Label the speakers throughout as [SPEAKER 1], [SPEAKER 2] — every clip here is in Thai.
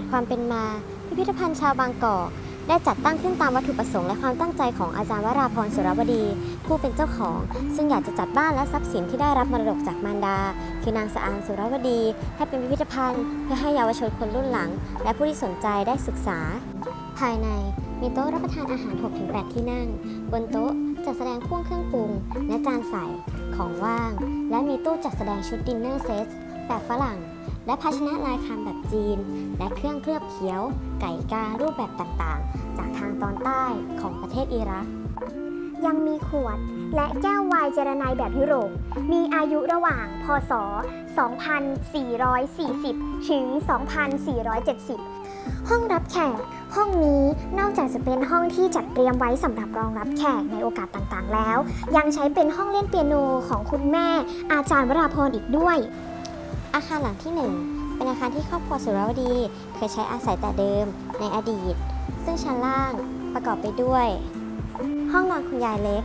[SPEAKER 1] ติความเป็นมา พิพิธภัณฑ์ชาวบางกอกได้จัดตั้งขึ้นตามวัตถุประสงค์และความตั้งใจของอาจารย์วราพรสุรวดี ผู้เป็นเจ้าของ ซึ่งอยากจะจัดบ้านและทรัพย์สินที่ได้รับมรดกจากมารดา คือนางสะอางสุรวดี ให้เป็นพิพิธภัณฑ์ เพื่อให้เยาวชนคนรุ่นหลัง และผู้ที่สนใจได้ศึกษา ภายในมีโต๊ะรับประทานอาหาร 6-8 ที่นั่ง บนโต๊ะจัดแสดงพ่วงเครื่องปรุง และจานใส่ของว่าง และมีตู้จัดแสดงชุดดินเนอร์เซตแบบฝรั่ง และภาชนะลายคำแบบจีน และเครื่องเคลือบเขียว ไก่การูปแบบต่างๆ จากทางตอนใต้ของประเทศอิรัก
[SPEAKER 2] ยังมีขวดและแก้วไวน์เจรไนแบบยุโรป มีอายุระหว่าง พศ 2440 ถึง 2470 ห้องรับแขก ห้องนี้นอกจากจะเป็นห้องที่จัดเตรียมไว้สำหรับรองรับแขกในโอกาสต่างๆแล้ว ยังใช้เป็นห้องเล่นเปียโนของคุณแม่ อาจารย์วราพรอีกด้วย
[SPEAKER 1] อาคารหลังที่ 1 เป็นอาคารที่ครอบครัวสุรวดี เคยใช้อาศัยแต่เดิมในอดีต ซึ่งชั้นล่างประกอบไปด้วย ห้องนอนคุณยายเล็ก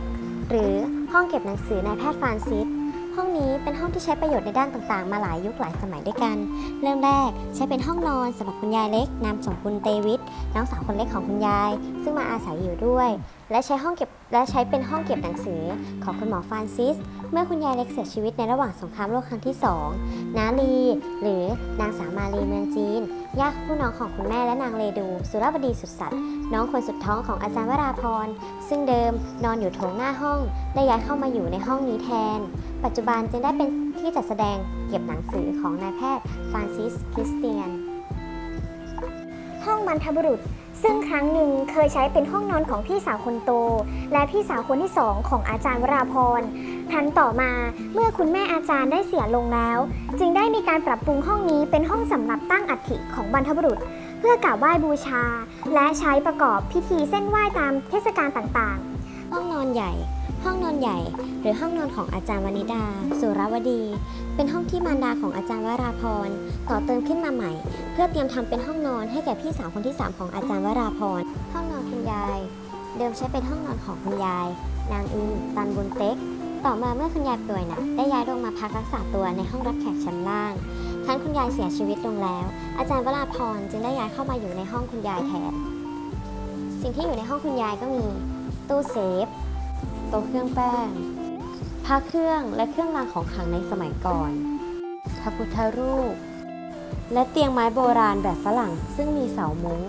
[SPEAKER 1] หรือห้องเก็บหนังสือนายแพทย์ฟรานซิส ห้องนี้เป็นห้องที่ใช้ประโยชน์ในด้านต่างๆ มาหลายยุคหลายสมัยด้วยกัน เริ่มแรกใช้เป็นห้องนอนสำหรับคุณยายเล็ก นามสมคุณเตวิทน้องสาวคนเล็กของคุณยาย ซึ่งมาอาศัยอยู่ด้วย และใช้ห้องเก็บและใช้เป็นห้องเก็บหนังสือของคุณหมอฟรานซิส เมื่อคุณยายเล็กเสียชีวิตในระหว่างสงครามโลกครั้งที่2นาลีหรือนางสาวมาลีเม องจีนญาติผู้น้องของคุณแม่และนางเลดู สุรบดีสุดสัตว์น้องคนสุดท้องของอาจารย์วราพร ซึ่งเดิมนอนอยู่โถงหน้าห้อง ได้ย้ายเข้ามาอยู่ในห้องนี้แทน ปัจจุบันจึงได้เป็นที่จัดแสดงเก็บหนังสือของนายแพทย์ฟรานซิสคริสเตียน
[SPEAKER 2] ห้องบรรพบุรุษ ซึ่งครั้งหนึ่งเคยใช้เป็นห้องนอนของพี่สาวคนโต และพี่สาวคนที่สองของอาจารย์วราพรครั้นต่อมาเมื่อคุณแม่อาจารย์ได้เสียลงแล้ว จึงได้มีการปรับปรุงห้องนี้เป็นห้องสำหรับตั้งอัฐิของบรรพบุรุษ เพื่อกราบไหว้บูชา และใช้ประกอบพิธีเส้นไหว้ตามเทศกาลต่างๆ
[SPEAKER 1] ห้องนอนใหญ่ ห้องนอนใหญ่ หรือห้องนอนของอาจารย์วนิดา สุรวดี เป็นห้องที่มารดาของอาจารย์วราพรต่อเติมขึ้นมาใหม่ เพื่อเตรียมทำเป็นห้องนอนให้แก่พี่สาวคนที่ 3 ของอาจารย์วราพรห้องนอนคุณยาย เดิมใช้เป็นห้องนอนของคุณยาย นางอินตันบุญเต็ก ต่อมาเมื่อคุณยายป่วยหนักได้ย้ายลงมาพักรักษาตัวในห้องรับแขกชั้นล่างครั้นคุณยายเสียชีวิตลงแล้ว อาจารย์วราพรจึงได้ย้ายเข้ามาอยู่ในห้องคุณยายแทน สิ่งที่อยู่ในห้องคุณยายก็มี ตู้เซฟโต๊ะเครื่องแป้งพระเครื่องและเครื่องรางของขลังในสมัยก่อนพระพุทธรูป และเตียงไม้โบราณแบบฝรั่งซึ่งมีเสามุ้ง